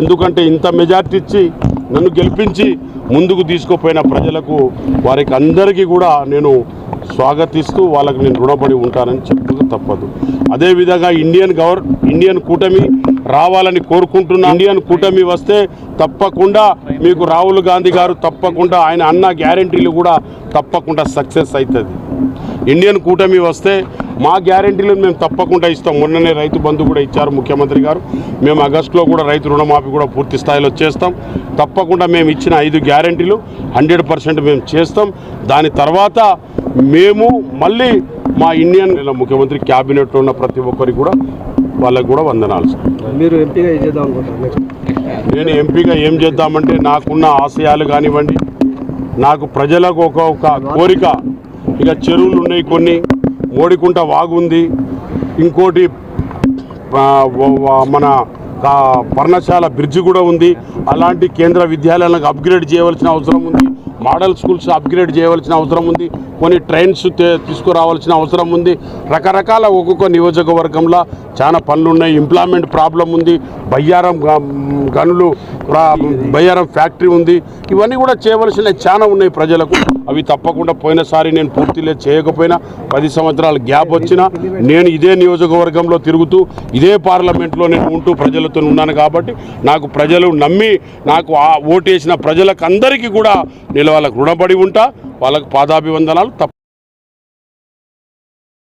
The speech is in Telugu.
ఎందుకంటే ఇంత మెజార్టీ ఇచ్చి నన్ను గెలిపించి ముందుకు తీసుకుపోయిన ప్రజలకు వారికి అందరికీ కూడా నేను స్వాగతిస్తూ వాళ్ళకి నేను రుణపడి ఉంటానని చెప్పక తప్పదు. అదేవిధంగా ఇండియన్ గవర్ ఇండియన్ కూటమి రావాలని కోరుకుంటున్నా. ఇండియన్ కూటమి వస్తే తప్పకుండా మీకు రాహుల్ గాంధీ గారు తప్పకుండా ఆయన అన్న గ్యారంటీలు కూడా తప్పకుండా సక్సెస్ అవుతుంది. ఇండియన్ కూటమి వస్తే మా గ్యారంటీలను మేము తప్పకుండా ఇస్తాం. మొన్ననే రైతు బంధు కూడా ఇచ్చారు ముఖ్యమంత్రి గారు. మేము ఆగస్టులో కూడా రైతు రుణమాఫీ కూడా పూర్తి స్థాయిలో చేస్తాం. తప్పకుండా మేము ఇచ్చిన ఐదు గ్యారంటీలు హండ్రెడ్ పర్సెంట్ మేము చేస్తాం. దాని తర్వాత మేము మళ్ళీ మా ఇండియన్ ముఖ్యమంత్రి క్యాబినెట్లో ఉన్న ప్రతి ఒక్కరికి కూడా వాళ్ళకి కూడా వందనాలు మీరు ఎంపీగా ఏం చేద్దాం నేను ఎంపీగా ఏం చేద్దామంటే నాకున్న ఆశయాలు కానివ్వండి నాకు ప్రజలకు ఒక కోరిక ఇక చెరువులు ఉన్నాయి కొన్ని మోడికుంట వాగుంది. ఇంకోటి మన పర్ణశాల బ్రిడ్జి కూడా ఉంది. అలాంటి కేంద్ర విద్యాలయాలకు అప్గ్రేడ్ చేయవలసిన అవసరం ఉంది. మోడల్ స్కూల్స్ అప్గ్రేడ్ చేయవలసిన అవసరం ఉంది. కొన్ని ట్రైన్స్ తీసుకురావాల్సిన అవసరం ఉంది. రకరకాల ఒక్కొక్క నియోజకవర్గంలో చాలా పనులు ఉన్నాయి ఎంప్లాయ్మెంట్ ప్రాబ్లం ఉంది. బయ్యారం గనులు బయ్యారం ఫ్యాక్టరీ ఉంది. ఇవన్నీ కూడా చేయవలసినవి చాలా ఉన్నాయి ప్రజలకు. అవి తప్పకుండా పోయినసారి నేను పూర్తిలే చేయకపోయినా పది సంవత్సరాల గ్యాప్ వచ్చినా నేను ఇదే నియోజకవర్గంలో తిరుగుతూ ఇదే పార్లమెంట్లో నేను ఉంటూ ప్రజలతో ఉన్నాను కాబట్టి నాకు ప్రజలు నమ్మి నాకు ఆ ఓటేసిన ప్రజలకు అందరికీ కూడా నేను వాళ్ళకు రుణపడి ఉంటా. వాళ్ళకు పాదాభివందనాలు. తప్ప